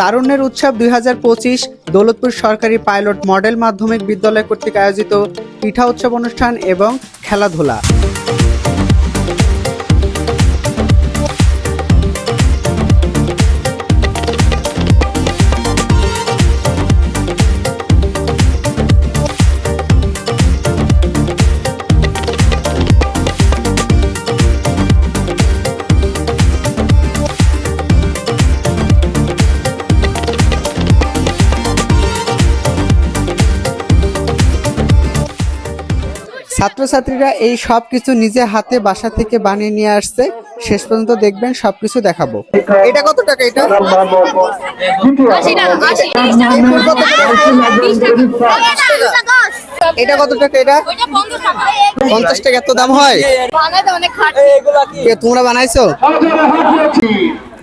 তারুণ্যের উৎসব দুই হাজার পঁচিশ দৌলতপুর সরকারি পাইলট মডেল মাধ্যমিক বিদ্যালয় কর্তৃক আয়োজিত পিঠা উৎসব অনুষ্ঠান এবং খেলাধুলা। ছাত্রছাত্রীরা এই সব কিছু নিজে হাতে বাসা থেকে বানিয়ে নিয়ে আসছে। শেষ পর্যন্ত দেখবেন সবকিছু দেখাবো। এটা কত টাকা এটা? এটা কত টাকা এটা? পঞ্চাশ টাকা এত দাম হয়? তোমরা বানাইছো?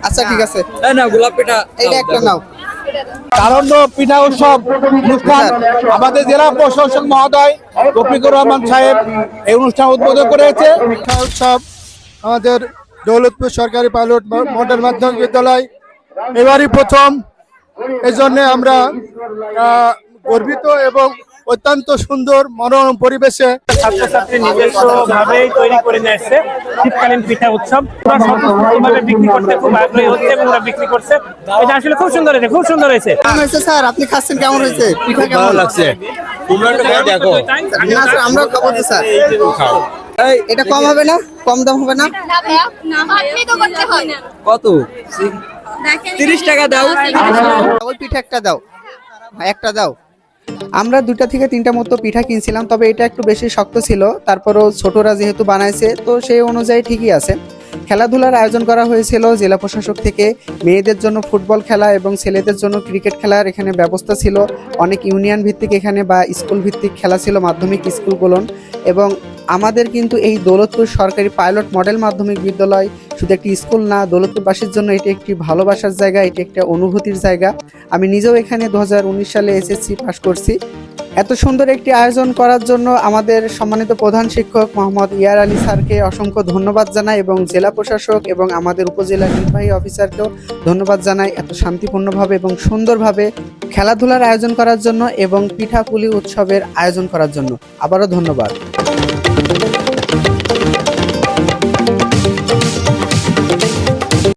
আচ্ছা ঠিক আছে। এটা একটা নাও। তারণ্য পিঠা উৎসব, অনুষ্ঠান। আমাদের জেলা প্রশাসক মহোদয় রফিকুর রহমান সাহেব এই অনুষ্ঠান উদ্বোধন করেছে। পিঠা উৎসব আমাদের দৌলতপুর সরকারি পাইলট মডেল মাধ্যমিক বিদ্যালয়। এবারই প্রথম। এই জন্যে আমরা গর্বিত এবং অত্যন্ত সুন্দর মনোরম পরিবেশে ছাত্রছাত্রী নিজস্ব ভাবেই তৈরি করে নিয়ে এসছে শীতকালীন পিঠা উৎসব। স্বতঃস্ফূর্তভাবে বিক্রি করতে খুব আগ্রহী হচ্ছে এবং ওরা বিক্রি করছে। এটা আসলে খুব সুন্দর হয়েছে খুব সুন্দর হয়েছে। হয়েছে স্যার? আপনি খাচ্ছেন কেমন হয়েছে? পিঠা কেমন? লাগছে। তোমরা দেখো। না স্যার আমরাও খাব তো স্যার। এটা কম হবে না? কম দাম হবে না? কত? তিরিশ টাকা দাও। পিঠা একটা দাও। একটা দাও। আমরা দুটা থেকে তিনটা মতো পিঠা কিনছিলাম, তবে এটা একটু বেশি শক্ত ছিল। তারপরও ছোটরা যেহেতু বানাইছে, তো সেই অনুযায়ী ঠিকই আছে। খেলাধুলার আয়োজন করা হয়েছিল জেলা প্রশাসক থেকে। মেয়েদের জন্য ফুটবল খেলা এবং ছেলেদের জন্য ক্রিকেট খেলার এখানে ব্যবস্থা ছিল। অনেক ইউনিয়ন ভিত্তিক এখানে বা স্কুল ভিত্তিক খেলা ছিল, মাধ্যমিক স্কুলগুলো এবং আমাদের কিন্তু এই দৌলতপুর সরকারি পাইলট মডেল মাধ্যমিক বিদ্যালয় শুধু একটি স্কুল না, দৌলতপুরবাসীর জন্য এটি একটি ভালোবাসার জায়গা, এটি একটা অনুভূতির জায়গা। আমি নিজেও এখানে দু হাজার উনিশ সালে এসএসসি পাশ করছি। এত সুন্দর একটি আয়োজন করার জন্য আমাদের সম্মানিত প্রধান শিক্ষক মোহাম্মদ ইয়ার আলী স্যারকে অসংখ্য ধন্যবাদ জানাই এবং জেলা প্রশাসক এবং আমাদের উপজেলা নির্বাহী অফিসারকেও ধন্যবাদ জানাই এত শান্তিপূর্ণভাবে এবং সুন্দরভাবে খেলাধুলার আয়োজন করার জন্য এবং পিঠাপুলি উৎসবের আয়োজন করার জন্য। আবারও ধন্যবাদ।